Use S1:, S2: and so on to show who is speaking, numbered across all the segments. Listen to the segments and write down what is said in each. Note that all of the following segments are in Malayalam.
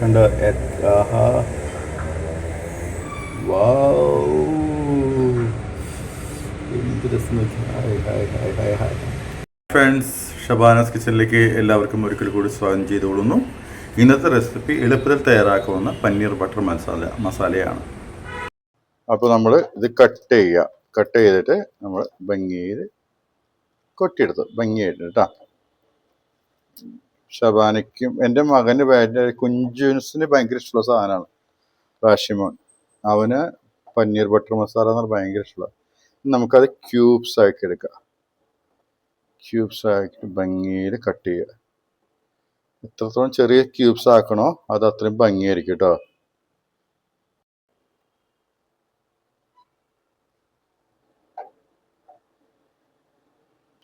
S1: കണ്ടോ? എ- ആഹാ. വൗ. എന്ത് രസം hi hi hi hi hi. Friends Shabana's കിച്ചണിലേക്ക് എല്ലാവർക്കും ഒരിക്കൽ കൂടി സ്വാഗതം ചെയ്തുകൊള്ളുന്നു. ഇന്നത്തെ റെസിപ്പി എളുപ്പത്തിൽ തയ്യാറാക്കുന്ന പനീർ ബട്ടർ മസാല മസാലയാണ്. അപ്പോൾ നമ്മൾ ഇത് കട്ട് ചെയ്യുക കട്ട് ചെയ്തിട്ട് നമ്മൾ ഭംഗിയിൽ കൊട്ടിയെടുത്തു ഭംഗിയായിട്ട് കേട്ടോ. ഷബാനയ്ക്കും എന്റെ മകന് എന്റെ കുഞ്ചുൻസിന് ഭയങ്കര ഇഷ്ടമുള്ള സാധനമാണ് റാഷിമോൻ. അവന് പനീർ ബട്ടർ മസാല എന്ന് ഭയങ്കര ഇഷ്ടമുള്ള നമുക്കത് ക്യൂബ്സ് ആക്കി എടുക്കാം. ക്യൂബ്സ് ആക്കി ഭംഗിയിൽ കട്ട് ചെയ്യുക. എത്രത്തോളം ചെറിയ ക്യൂബ്സ് ആക്കണോ അത് അത്രയും ഭംഗിയായിരിക്കും കേട്ടോ.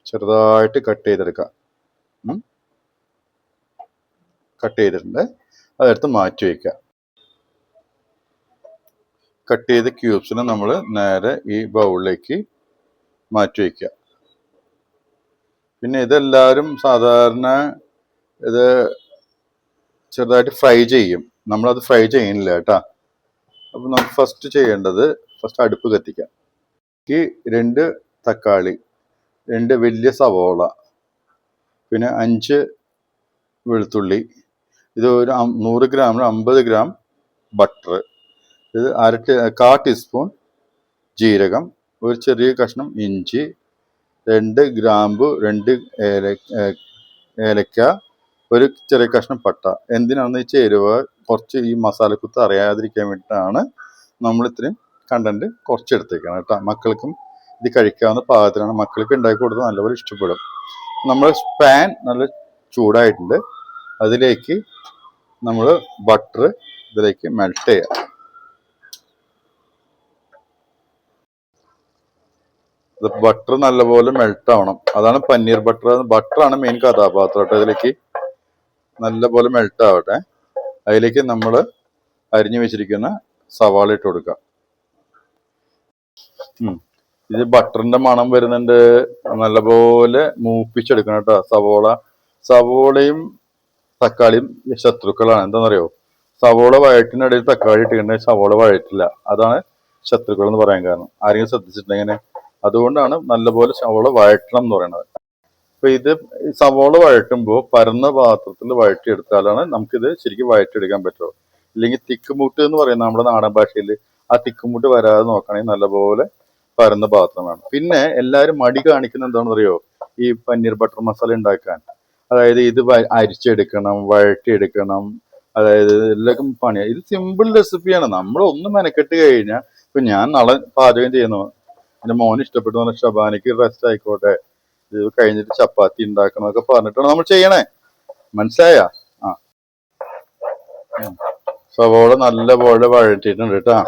S1: ചെറുതായിട്ട് കട്ട് ചെയ്തെടുക്കാം. കട്ട് ചെയ്തിട്ടുണ്ട്. അതെടുത്ത് മാറ്റി വയ്ക്കുക കട്ട് ചെയ്ത ക്യൂബ്സിനെ നമ്മൾ നേരെ ഈ ബൗളിലേക്ക് മാറ്റി വയ്ക്കുക പിന്നെ ഇതെല്ലാവരും സാധാരണ ഇത് ചെറുതായിട്ട് ഫ്രൈ ചെയ്യും. നമ്മളത് ഫ്രൈ ചെയ്യുന്നില്ല കേട്ടാ. അപ്പം നമുക്ക് ഫസ്റ്റ് ചെയ്യേണ്ടത് ഫസ്റ്റ് അടുപ്പ് കത്തിക്കാം. ഈ രണ്ട് തക്കാളി രണ്ട് വലിയ സവോള പിന്നെ അഞ്ച് വെളുത്തുള്ളി ഇത് ഒരു നൂറ് ഗ്രാമിന് അമ്പത് ഗ്രാം ബട്ടർ ഇത് അര കാ ടീസ്പൂൺ ജീരകം ഒരു ചെറിയ കഷ്ണം ഇഞ്ചി രണ്ട് ഗ്രാമ്പു രണ്ട് ഏല ഏലക്ക ഒരു ചെറിയ കഷ്ണം പട്ട. എന്തിനാണെന്ന് വെച്ചാൽ ചേരുവ കുറച്ച് ഈ മസാലക്കുത്ത് അറിയാതിരിക്കാൻ വേണ്ടിയിട്ടാണ് നമ്മൾ ഇത്രയും കണ്ടന്റ് കുറച്ച് എടുത്തേക്കാണ് കേട്ടോ. മക്കൾക്കും ഇത് കഴിക്കാവുന്ന പാകത്തിനാണ്. മക്കൾക്ക് ഉണ്ടാക്കി കൊടുത്താൽ നല്ലപോലെ ഇഷ്ടപ്പെടും. നമ്മൾ പാൻ നല്ല ചൂടായിട്ടുണ്ട്. അതിലേക്ക് നമ്മൾ ബട്ടർ ഇതിലേക്ക് മെൽറ്റ് ചെയ്യാം. ഇത് ബട്ടർ നല്ലപോലെ മെൽറ്റ് ആവണം. അതാണ് പനീർ ബട്ടർ ബട്ടറാണ് മെയിൻ കഥാപാത്രം കേട്ടോ. ഇതിലേക്ക് നല്ലപോലെ മെൽറ്റ് ആവട്ടെ. അതിലേക്ക് നമ്മൾ അരിഞ്ഞു വെച്ചിരിക്കുന്ന സവാള ഇട്ട് കൊടുക്കാം. ഇത് ബട്ടറിന്റെ മണം വരുന്നുണ്ട്. നല്ലപോലെ മൂപ്പിച്ചെടുക്കണം കേട്ടോ. സവോള. സവോളയും തക്കാളിയും ശത്രുക്കളാണ്. എന്താണെന്നറിയോ? സവോള വഴറ്റിനിടയിൽ തക്കാളി ഇട്ടിട്ടുണ്ടെങ്കിൽ സവോള വഴറ്റില്ല. അതാണ് ശത്രുക്കൾ എന്ന് പറയാൻ കാരണം. ആരെങ്കിലും ശ്രദ്ധിച്ചിട്ടുണ്ടെങ്കിൽ അതുകൊണ്ടാണ് നല്ലപോലെ സവോള വഴറ്റണം എന്ന് പറയുന്നത്. അപ്പൊ ഇത് സവോള വഴറ്റുമ്പോൾ പരന്ന പാത്രത്തിൽ വഴറ്റിയെടുത്താലാണ് നമുക്കിത് ശരിക്കും വഴറ്റിയെടുക്കാൻ പറ്റുള്ളൂ. ഇല്ലെങ്കിൽ തിക്കുമുട്ട് എന്ന് പറയുന്ന നമ്മുടെ നാടൻ ഭാഷയിൽ ആ തിക്കുമുട്ട് വരാതെ നോക്കണമെങ്കിൽ നല്ലപോലെ പരന്ന പാത്രം വേണം പിന്നെ എല്ലാവരും മടി കാണിക്കുന്ന എന്താണെന്ന് അറിയോ ഈ പനീർ ബട്ടർ മസാല ഉണ്ടാക്കാൻ. അതായത് ഇത് അരിച്ചെടുക്കണം വഴറ്റിയെടുക്കണം. അതായത് എല്ലാം പണിയാ. ഇത് സിമ്പിൾ റെസിപ്പിയാണ് നമ്മൾ ഒന്ന് മെനക്കെട്ട് കഴിഞ്ഞാൽ ഇപ്പൊ ഞാൻ നാളെ പാചകം ചെയ്യുന്നു. എന്റെ മോന് ഇഷ്ടപ്പെട്ടു പറഞ്ഞ ഷബാനയ്ക്ക് റെസ്റ്റ് ആയിക്കോട്ടെ. ഇത് കഴിഞ്ഞിട്ട് ചപ്പാത്തി ഉണ്ടാക്കണം എന്നൊക്കെ പറഞ്ഞിട്ടാണ് നമ്മൾ ചെയ്യണേ. മനസ്സിലായ? ആ. സവോള നല്ലപോലെ വഴറ്റിയിട്ടുണ്ട് കേട്ടാ.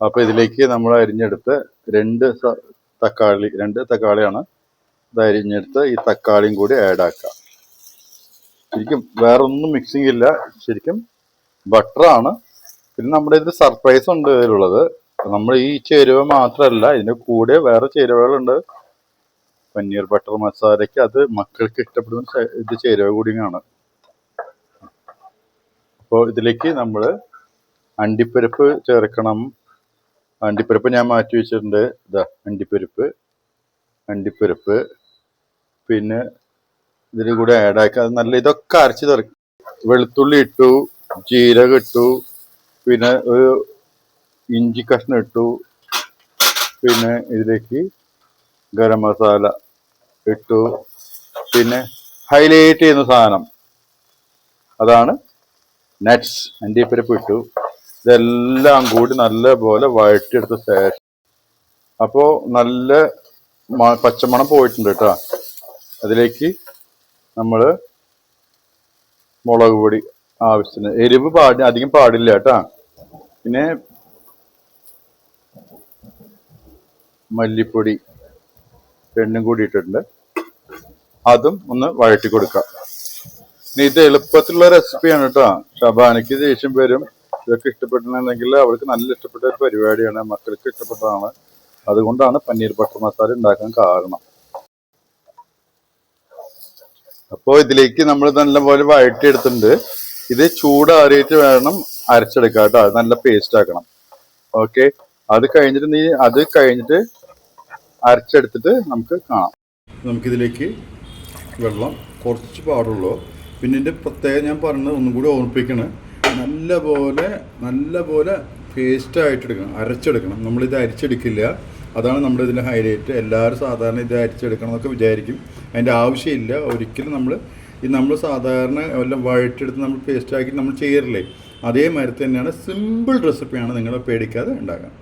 S1: അപ്പൊ ഇതിലേക്ക് നമ്മൾ അരിഞ്ഞെടുത്ത് രണ്ട് തക്കാളി രണ്ട് തക്കാളിയാണ് ഇത് അരിഞ്ഞെടുത്ത് ഈ തക്കാളിയും കൂടി ആഡ് ആക്കുക. ശരിക്കും വേറെ ഒന്നും മിക്സിംഗ് ഇല്ല. ശരിക്കും ബട്ടറാണ് പിന്നെ നമ്മുടെ ഇതിൽ സർപ്രൈസ് ഉണ്ട് ഇതിലുള്ളത്. നമ്മൾ ഈ ചേരുവ മാത്രമല്ല ഇതിന്റെ കൂടെ വേറെ ചേരുവകളുണ്ട്. പനീർ ബട്ടർ മസാലയ്ക്ക് അത് മക്കൾക്ക് ഇഷ്ടപ്പെടുന്ന ഇത് ചേരുവ കൂടിയാണ് അപ്പോൾ ഇതിലേക്ക് നമ്മൾ അണ്ടിപ്പരിപ്പ് ചേർക്കണം. അണ്ടിപ്പരിപ്പ് ഞാൻ മാറ്റി വെച്ചിട്ടുണ്ട്. ഇതാ അണ്ടിപ്പരിപ്പ് അണ്ടിപ്പരിപ്പ് പിന്നെ ഇതിൽ കൂടെ ആഡ് ആക്കി. അത് നല്ല ഇതൊക്കെ അരച്ച് ചേർക്കും വെളുത്തുള്ളി ഇട്ടു ജീരകം ഇട്ടു പിന്നെ ഒരു ഇഞ്ചി കഷ്ണം ഇട്ടു പിന്നെ ഇതിലേക്ക് ഗരം മസാല ഇട്ടു പിന്നെ ഹൈലൈറ്റ് ചെയ്യുന്ന സാധനം. അതാണ് നട്ട്സ് അണ്ടിപ്പരിപ്പ് ഇട്ടു. ഇതെല്ലാം കൂടി നല്ലപോലെ വഴറ്റിയെടുത്ത ശേഷം അപ്പോൾ നല്ല പച്ചമണം പോയിട്ടുണ്ട് കേട്ടോ. അതിലേക്ക് നമ്മൾ മുളക് പൊടി ആവശ്യത്തിന്. എരിവ് പാടി അധികം പാടില്ല കേട്ടാ. പിന്നെ മല്ലിപ്പൊടി രണ്ടും കൂടി ഇട്ടിട്ടുണ്ട്. അതും ഒന്ന് വഴറ്റി കൊടുക്കാം. ഇനി ഇത് എളുപ്പത്തിലുള്ള റെസിപ്പിയാണ് കേട്ടോ. ഷബാനയ്ക്ക് ദേഷ്യം വരും. ഇതൊക്കെ ഇഷ്ടപ്പെട്ടിട്ടുണ്ടെങ്കിൽ അവൾക്ക് നല്ല ഇഷ്ടപ്പെട്ട ഒരു പരിപാടിയാണ്. മക്കൾക്ക് ഇഷ്ടപ്പെട്ടതാണ്. അതുകൊണ്ടാണ് പനീർ ബട്ടർ മസാല ഉണ്ടാക്കാൻ കാരണം. അപ്പോൾ ഇതിലേക്ക് നമ്മൾ നല്ലപോലെ വഴറ്റിയെടുത്തിട്ടുണ്ട്. ഇത് ചൂടാറിയിട്ട് വേണം അരച്ചെടുക്കുക കേട്ടോ. നല്ല പേസ്റ്റ് ആക്കണം. ഓക്കെ അത് കഴിഞ്ഞിട്ട് നീ അത് കഴിഞ്ഞിട്ട് അരച്ചെടുത്തിട്ട് നമുക്ക് കാണാം. നമുക്കിതിലേക്ക് വെള്ളം കുറച്ച് പാടുള്ളൂ. പിന്നെ ഇതിന്റെ പ്രത്യേകം ഞാൻ പറഞ്ഞത് ഒന്നും കൂടി ഓർമ്മിപ്പിക്കണം. നല്ല പോലെ നല്ല പോലെ പേസ്റ്റ് ആയിട്ട് എടുക്കണം അരച്ചെടുക്കണം. നമ്മളിത് അരിച്ചെടുക്കില്ല. അതാണ് നമ്മുടെ ഇതിന്റെ ഹൈലൈറ്റ് എല്ലാവരും സാധാരണ ഇത് അരിച്ചെടുക്കണം എന്നൊക്കെ വിചാരിക്കും. അതിന്റെ ആവശ്യമില്ല. ഒരിക്കലും നമ്മൾ ഈ നമ്മൾ സാധാരണ എല്ലാം വഴറ്റെടുത്ത് നമ്മൾ പേസ്റ്റാക്കി നമ്മൾ ചെയ്യാറില്ലേ? മരത്ത് തന്നെയാണ് സിമ്പിൾ റെസിപ്പിയാണ് നിങ്ങൾ പേടിക്കാതെ ഉണ്ടാക്കാൻ.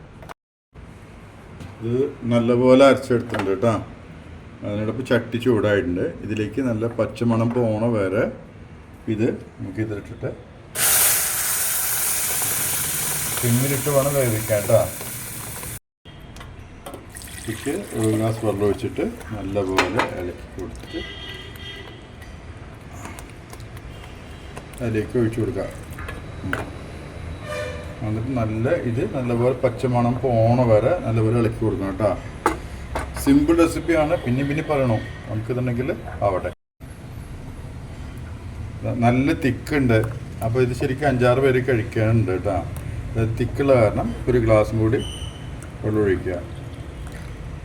S1: ഇത് നല്ലപോലെ അരച്ചെടുത്തിട്ടുണ്ട് കേട്ടോ. അതിനോടൊപ്പം ചട്ടി ചൂടായിട്ടുണ്ട്. ഇതിലേക്ക് നല്ല പച്ചമണം പോണ വരെ ഇത് നമുക്ക് ഇതിലിട്ടിട്ട് സിമ്മിലിട്ട് വേണം വേവിക്കാം കേട്ടോ. ഇതിലേക്ക് ഒരു ഗ്ലാസ് വെള്ളം ഒഴിച്ചിട്ട് നല്ലപോലെ ഇളക്കി കൊടുത്തിട്ട് അതിലേക്ക് ഒഴിച്ചു കൊടുക്കുക എന്നിട്ട് നല്ല ഇത് നല്ലപോലെ പച്ചമണം പോണ വരെ നല്ലപോലെ ഇളക്കി കൊടുക്കണം കേട്ടോ. സിമ്പിൾ റെസിപ്പിയാണ് പിന്നെ പിന്നെ പറയണോ? നമുക്കിതുണ്ടെങ്കിൽ ആവട്ടെ. നല്ല തിക്കുണ്ട്. അപ്പോൾ ഇത് ശരിക്കും അഞ്ചാറ് പേര് കഴിക്കാനുണ്ട് കേട്ടോ. തിക്കുള്ള കാരണം ഒരു ഗ്ലാസും കൂടി വെള്ളം ഒഴിക്കുക.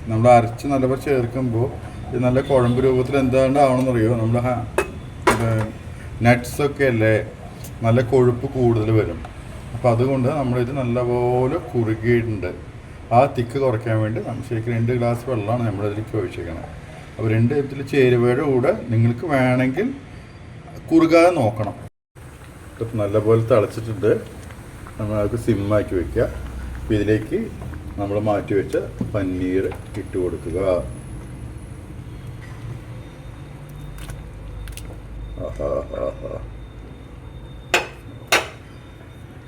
S1: നമ്മൾ അരച്ച് നല്ലപോലെ ചേർക്കുമ്പോൾ ഇത് നല്ല കുഴമ്പ് രൂപത്തിൽ എന്താണ്ട് ആവണമെന്നറിയോ നമ്മൾ നട്ട്സൊക്കെ അല്ലേ? നല്ല കൊഴുപ്പ് കൂടുതൽ വരും. അപ്പോൾ അതുകൊണ്ട് നമ്മളിത് നല്ലപോലെ കുറുകിയിട്ടുണ്ട്. ആ തിക്ക് കുറയ്ക്കാൻ വേണ്ടി നമ്മൾ ശരിക്കും രണ്ട് ഗ്ലാസ് വെള്ളമാണ് നമ്മളിതിലേക്ക് ഒഴിച്ചേക്കുന്നത് അപ്പോൾ രണ്ട് ഇതിൽ ചേരുവയുടെ കൂടെ നിങ്ങൾക്ക് വേണമെങ്കിൽ കുറുകാതെ നോക്കണം. ഇപ്പം നല്ലപോലെ തിളച്ചിട്ടുണ്ട്. നമ്മൾ അത് സിമ്മാക്കി വെക്കുക. അപ്പോൾ ഇതിലേക്ക് നമ്മൾ മാറ്റി വെച്ച പനീർ ഇട്ട് കൊടുക്കുക.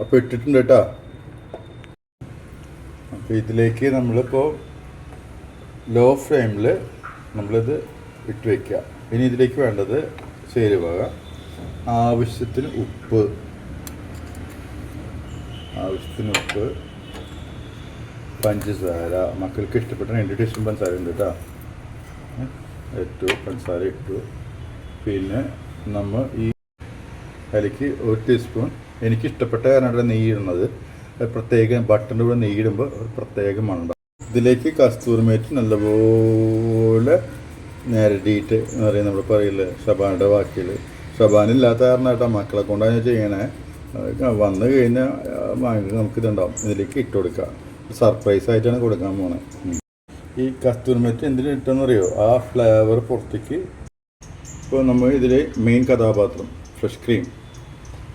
S1: അപ്പോൾ ഇട്ടിട്ടുണ്ട് കേട്ടോ. അപ്പൊ ഇതിലേക്ക് നമ്മളിപ്പോൾ ലോ ഫ്ലെയിമിൽ നമ്മളിത് ഇട്ട് വയ്ക്കുക ഇനി ഇതിലേക്ക് വേണ്ടത് ചേരുവക ആവശ്യത്തിന് ഉപ്പ്. ആവശ്യത്തിന് ഉപ്പ്. പഞ്ചസാര മക്കൾക്ക് ഇഷ്ടപ്പെട്ട രണ്ട് ടീസ്പൂൺ പഞ്ചസാര ഉണ്ട് കേട്ടോ ഇട്ടു പഞ്ചസാര ഇട്ടു. പിന്നെ നമ്മൾ ഈ അതിലേക്ക് ഒരു ടീസ്പൂൺ എനിക്ക് ഇഷ്ടപ്പെട്ട കാരണം നെയ്യ് ഇടുന്നത് പ്രത്യേകം ബട്ടറിന്റെ കൂടെ നെയ്യ് ഇടുമ്പോൾ ഒരു പ്രത്യേക മണം ഇതിലേക്ക് കസ്തൂരി മേറ്റ് നല്ലപോലെ നേരടിയിട്ട് എന്ന് പറയും നമ്മൾ പറയില്ലേ ഷബാനിന്റെ വാക്കിൽ ഷബാനില്ലാത്ത കാരണം കേട്ടോ മക്കളെ കൊണ്ടാണ് ചെയ്യണേ. വന്നു കഴിഞ്ഞാൽ നമുക്കിതുണ്ടാവും ഇതിലേക്ക് ഇട്ട് കൊടുക്കുക. സർപ്രൈസ് ആയിട്ടാണ് കൊടുക്കാൻ പോണേ. ഈ കസ്തൂർമെറ്റ് മേറ്റ് എന്തിനു ഇട്ടെന്നറിയോ? ആ ഫ്ലേവർ പുറത്തേക്ക് ഇപ്പോൾ നമ്മൾ ഇതിൽ മെയിൻ കഥാപാത്രം ഫ്രഷ് ക്രീം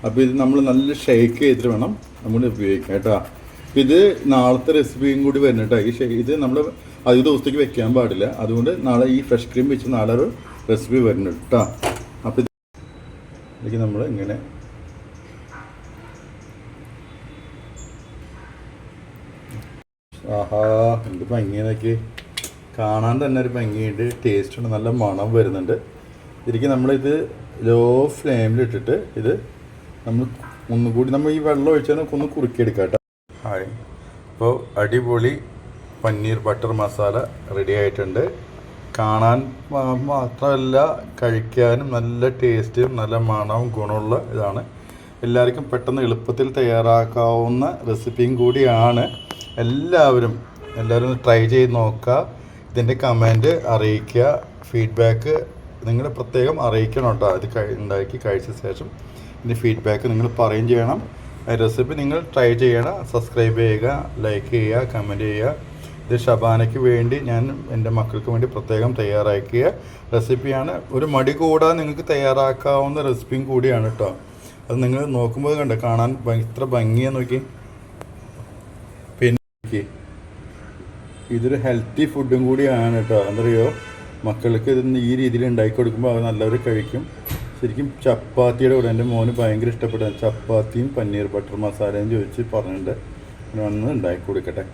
S1: അപ്പോൾ ഇത് നമ്മൾ നല്ല ഷേക്ക് ചെയ്തിട്ട് വേണം നമ്മൾ ഉപയോഗിക്കാം കേട്ടോ. ഇത് നാളത്തെ റെസിപ്പിയും കൂടി വരുന്ന ഈ ഇത് നമ്മൾ അധിക ദിവസത്തേക്ക് വെക്കാൻ പാടില്ല. അതുകൊണ്ട് നാളെ ഈ ഫ്രഷ് ക്രീം വെച്ച് നാളെ ഒരു റെസിപ്പി വരുന്നുണ്ട് കേട്ടോ. അപ്പോൾ ഇത് നമ്മൾ ഇങ്ങനെ ആഹാ എന്ത് ഭംഗിയെന്നൊക്കെ. കാണാൻ തന്നെ ഒരു ഭംഗിയുണ്ട്. ടേസ്റ്റ് ഉണ്ട്. നല്ല മണം വരുന്നുണ്ട്. ശരിക്കും നമ്മളിത് ലോ ഫ്ലെയിമിലിട്ടിട്ട് ഇത് നമ്മൾ ഒന്നുകൂടി നമ്മൾ ഈ വെള്ളം ഒഴിച്ചാൽ നമുക്ക് ഒന്ന് കുറുക്കിയെടുക്കാം കേട്ടോ. ഹായ്. അപ്പോൾ അടിപൊളി പനീർ ബട്ടർ മസാല റെഡി ആയിട്ടുണ്ട്. കാണാൻ മാത്രമല്ല കഴിക്കാനും നല്ല ടേസ്റ്റും നല്ല മണവും ഗുണമുള്ള ഇതാണ്. എല്ലാവർക്കും പെട്ടെന്ന് എളുപ്പത്തിൽ തയ്യാറാക്കാവുന്ന റെസിപ്പിയും കൂടിയാണ്. എല്ലാവരും എല്ലാവരും ട്രൈ ചെയ്ത് നോക്കുക. ഇതിന്റെ കമന്റ് അറിയിക്കുക. ഫീഡ്ബാക്ക് നിങ്ങൾ പ്രത്യേകം അറിയിക്കണം കേട്ടോ. ഇത് ഉണ്ടാക്കി കഴിച്ച ശേഷം ഇതിന്റെ ഫീഡ്ബാക്ക് നിങ്ങൾ പറയുകയും ചെയ്യണം. റെസിപ്പി നിങ്ങൾ ട്രൈ ചെയ്യണം. സബ്സ്ക്രൈബ് ചെയ്യുക ലൈക്ക് ചെയ്യുക കമന്റ് ചെയ്യുക. ഇത് ഷബാനയ്ക്ക് വേണ്ടി ഞാൻ എന്റെ മക്കൾക്ക് വേണ്ടി പ്രത്യേകം തയ്യാറാക്കിയ റെസിപ്പിയാണ് ഒരു മടി കൂടാതെ നിങ്ങൾക്ക് തയ്യാറാക്കാവുന്ന റെസിപ്പിയും കൂടിയാണ് കേട്ടോ. അത് നിങ്ങൾ നോക്കുമ്പോൾ കണ്ടോ? കാണാൻ ഇത്ര ഭംഗിയാണ് നോക്കി. പിന്നെ ഇതൊരു ഹെൽത്തി ഫുഡും കൂടിയാണ് കേട്ടോ എന്തറിയോ? മക്കൾക്ക് ഇത് ഈ രീതിയിൽ ഉണ്ടാക്കി കൊടുക്കുമ്പോൾ അവർ നല്ലവർ കഴിക്കും. ശരിക്കും ചപ്പാത്തിയുടെ കൂടെ എന്റെ മോന് ഭയങ്കര ഇഷ്ടപ്പെട്ട ചപ്പാത്തിയും പനീർ ബട്ടർ മസാലയും ചോദിച്ച് പറഞ്ഞിട്ടുണ്ട്. ഒന്ന് ഉണ്ടാക്കി കൊടുക്കട്ടെ.